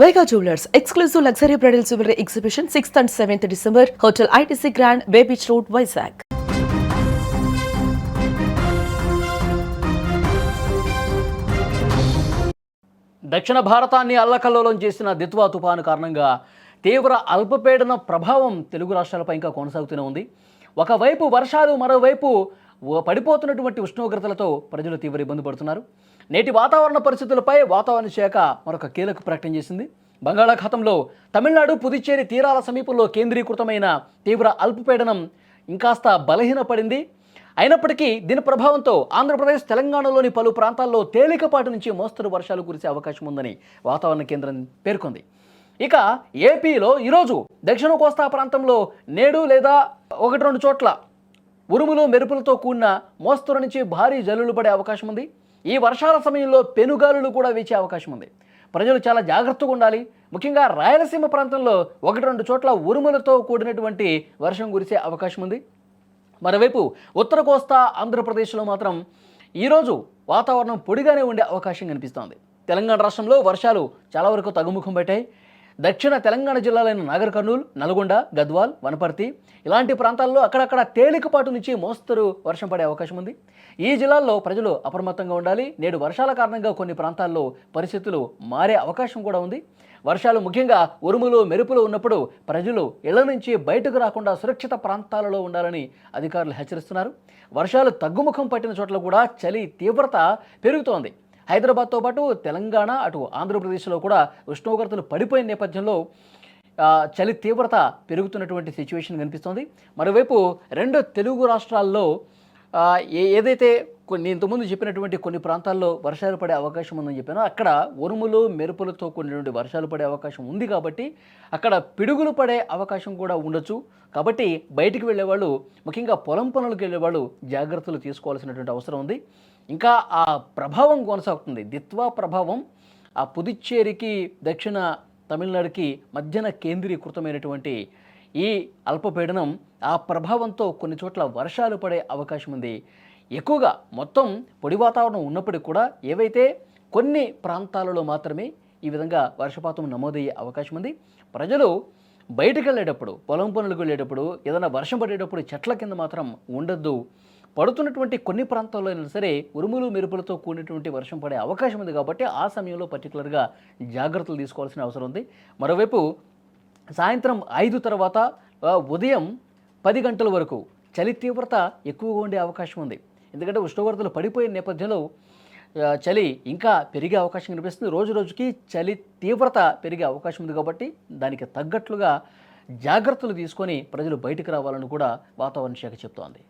Vega jewellers exclusive luxury bridal jewellery exhibition sixth and seventh December hotel ITC grand beach road Vizag దక్షిణ భారతాన్ని అల్లకల్లోలం చేసిన దిత్వా తుఫాను కారణంగా తీవ్ర అల్పపీడన ప్రభావం తెలుగు రాష్ట్రాలపై ఇంకా కొనసాగుతూనే ఉంది. ఒకవైపు వర్షాలు మరోవైపు పడిపోతున్నటువంటి ఉష్ణోగ్రతలతో ప్రజలు తీవ్ర ఇబ్బంది పడుతున్నారు. నేటి వాతావరణ పరిస్థితులపై వాతావరణ శాఖ మరొక కీలక ప్రకటన చేసింది. బంగాళాఖాతంలో తమిళనాడు పుదుచ్చేరి తీరాల సమీపంలో కేంద్రీకృతమైన తీవ్ర అల్పపీడనం ఇంకాస్త బలహీనపడింది. అయినప్పటికీ దీని ప్రభావంతో ఆంధ్రప్రదేశ్ తెలంగాణలోని పలు ప్రాంతాల్లో తేలికపాటి నుంచి మోస్తరు వర్షాలు కురిసే అవకాశం ఉందని వాతావరణ కేంద్రం పేర్కొంది. ఇక ఏపీలో ఈరోజు దక్షిణ కోస్తా ప్రాంతంలో నేడు లేదా ఒకటి రెండు చోట్ల ఉరుములు మెరుపులతో కూడిన మోస్తరు నుంచి భారీ జల్లులు పడే అవకాశం ఉంది. ఈ వర్షాల సమయంలో పెనుగాలులు కూడా వీచే అవకాశం ఉంది. ప్రజలు చాలా జాగ్రత్తగా ఉండాలి. ముఖ్యంగా రాయలసీమ ప్రాంతంలో ఒకటి రెండు చోట్ల ఉరుములతో కూడినటువంటి వర్షం కురిసే అవకాశం ఉంది. మరోవైపు ఉత్తర కోస్తా ఆంధ్రప్రదేశ్లో మాత్రం ఈరోజు వాతావరణం పొడిగానే ఉండే అవకాశం కనిపిస్తోంది. తెలంగాణ రాష్ట్రంలో వర్షాలు చాలా వరకు తగ్గుముఖం పెట్టాయి. దక్షిణ తెలంగాణ జిల్లాలైన నాగర్ కర్నూలు నల్గొండ గద్వాల్ వనపర్తి ఇలాంటి ప్రాంతాల్లో అక్కడక్కడ తేలికపాటు నుంచి మోస్తరు వర్షం పడే అవకాశం ఉంది. ఈ జిల్లాల్లో ప్రజలు అప్రమత్తంగా ఉండాలి. నేడు వర్షాల కారణంగా కొన్ని ప్రాంతాల్లో పరిస్థితులు మారే అవకాశం కూడా ఉంది. వర్షాలు ముఖ్యంగా ఉరుములు మెరుపులు ఉన్నప్పుడు ప్రజలు ఇళ్ళ నుంచి బయటకు రాకుండా సురక్షిత ప్రాంతాలలో ఉండాలని అధికారులు హెచ్చరిస్తున్నారు. వర్షాలు తగ్గుముఖం పట్టిన చోట్ల కూడా చలి తీవ్రత పెరుగుతోంది. హైదరాబాద్తో పాటు తెలంగాణ అటు ఆంధ్రప్రదేశ్లో కూడా ఉష్ణోగ్రతలు పడిపోయిన నేపథ్యంలో చలి తీవ్రత పెరుగుతున్నటువంటి సిచ్యువేషన్ కనిపిస్తోంది. మరోవైపు రెండు తెలుగు రాష్ట్రాల్లో ఏ ఏదైతే కొన్ని ఇంతకుముందు చెప్పినటువంటి కొన్ని ప్రాంతాల్లో వర్షాలు పడే అవకాశం ఉందని చెప్పాను. అక్కడ ఉరుములు మెరుపులతో కూడినటువంటి వర్షాలు పడే అవకాశం ఉంది కాబట్టి అక్కడ పిడుగులు పడే అవకాశం కూడా ఉండొచ్చు. కాబట్టి బయటికి వెళ్ళేవాళ్ళు ముఖ్యంగా పొలం పనులకు వెళ్ళేవాళ్ళు జాగ్రత్తలు తీసుకోవాల్సినటువంటి అవసరం ఉంది. ఇంకా ఆ ప్రభావం కొనసాగుతుంది. దిత్వా ప్రభావం ఆ పుదుచ్చేరికి దక్షిణ తమిళనాడుకి మధ్యన కేంద్రీకృతమైనటువంటి ఈ అల్పపీడనం ఆ ప్రభావంతో కొన్ని చోట్ల వర్షాలు పడే అవకాశం ఉంది. ఎక్కువగా మొత్తం పొడి వాతావరణం ఉన్నప్పటికీ కూడా ఏవైతే కొన్ని ప్రాంతాలలో మాత్రమే ఈ విధంగా వర్షపాతం నమోదయ్యే అవకాశం ఉంది ప్రజలు బయటకు వెళ్ళేటప్పుడు పొలం పనులకు వెళ్ళేటప్పుడు ఏదైనా వర్షం పడేటప్పుడు చెట్ల కింద మాత్రం ఉండద్దు. పడుతున్నటువంటి కొన్ని ప్రాంతాల్లో అయినా సరే ఉరుములు మెరుపులతో కూడినటువంటి వర్షం పడే అవకాశం ఉంది కాబట్టి ఆ సమయంలో పర్టికులర్గా జాగ్రత్తలు తీసుకోవాల్సిన అవసరం ఉంది. మరోవైపు సాయంత్రం ఐదు తర్వాత ఉదయం పది గంటల వరకు చలి తీవ్రత ఎక్కువగా ఉండే అవకాశం ఉంది. ఎందుకంటే ఉష్ణోగ్రతలు పడిపోయిన నేపథ్యంలో చలి ఇంకా పెరిగే అవకాశం కనిపిస్తుంది. రోజు రోజుకి చలి తీవ్రత పెరిగే అవకాశం ఉంది కాబట్టి దానికి తగ్గట్లుగా జాగ్రత్తలు తీసుకొని ప్రజలు బయటకు రావాలని కూడా వాతావరణ శాఖ చెప్తోంది.